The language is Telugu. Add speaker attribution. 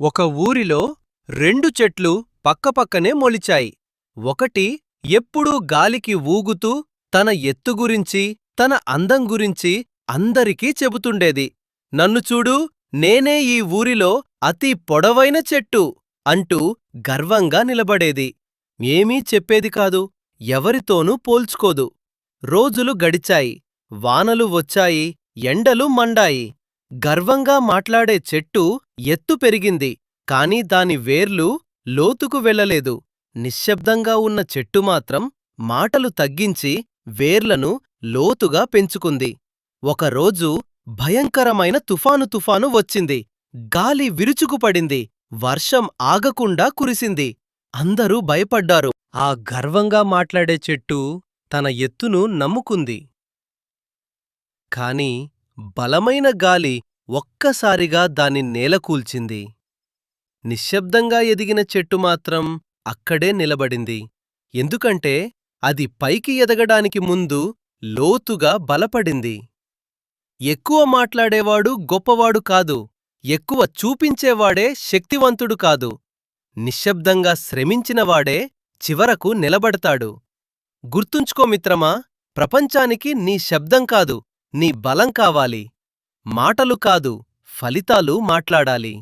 Speaker 1: ఒక ఊరిలో రెండు చెట్లు పక్కపక్కనే మొలిచాయి. ఒకటి ఎప్పుడూ గాలికి ఊగుతూ తన ఎత్తు గురించి తన అందం గురించి అందరికీ చెబుతుండేది. నన్ను చూడు నేనే ఈ ఊరిలో అతి పొడవైన చెట్టు అంటూ గర్వంగా నిలబడేది. ఏమీ చెప్పేది కాదు ఎవరితోనూ పోల్చుకోదు. రోజులు గడిచాయి వానలు వచ్చాయి ఎండలు మండాయి. గర్వంగా మాట్లాడే చెట్టు ఎత్తు పెరిగింది కాని దాని వేర్లు లోతుకు వెళ్ళలేదు. నిశ్శబ్దంగా ఉన్న చెట్టు మాత్రం మాటలు తగ్గించి వేర్లను లోతుగా పెంచుకుంది. ఒకరోజు భయంకరమైన తుఫాను తుఫాను వచ్చింది. గాలి విరుచుకుపడింది వర్షం ఆగకుండా కురిసింది. అందరూ భయపడ్డారు. ఆ గర్వంగా మాట్లాడే చెట్టు తన ఎత్తును నమ్ముకుంది. కాని బలమైన గాలి ఒక్కసారిగా దాన్ని నేలకూల్చింది నిశ్శబ్దంగా ఎదిగిన చెట్టు మాత్రం అక్కడే నిలబడింది. ఎందుకంటే అది పైకి ఎదగడానికి ముందు లోతుగా బలపడింది. ఎక్కువ మాట్లాడేవాడు గొప్పవాడు కాదు. ఎక్కువ చూపించేవాడే శక్తివంతుడు కాదు. నిశ్శబ్దంగా శ్రమించినవాడే చివరకు నిలబడతాడు. గుర్తుంచుకో మిత్రమా ప్రపంచానికి నీ శబ్దం కాదు. నీ బలం కావాలి. మాటలు కాదు ఫలితాలు మాట్లాడాలి.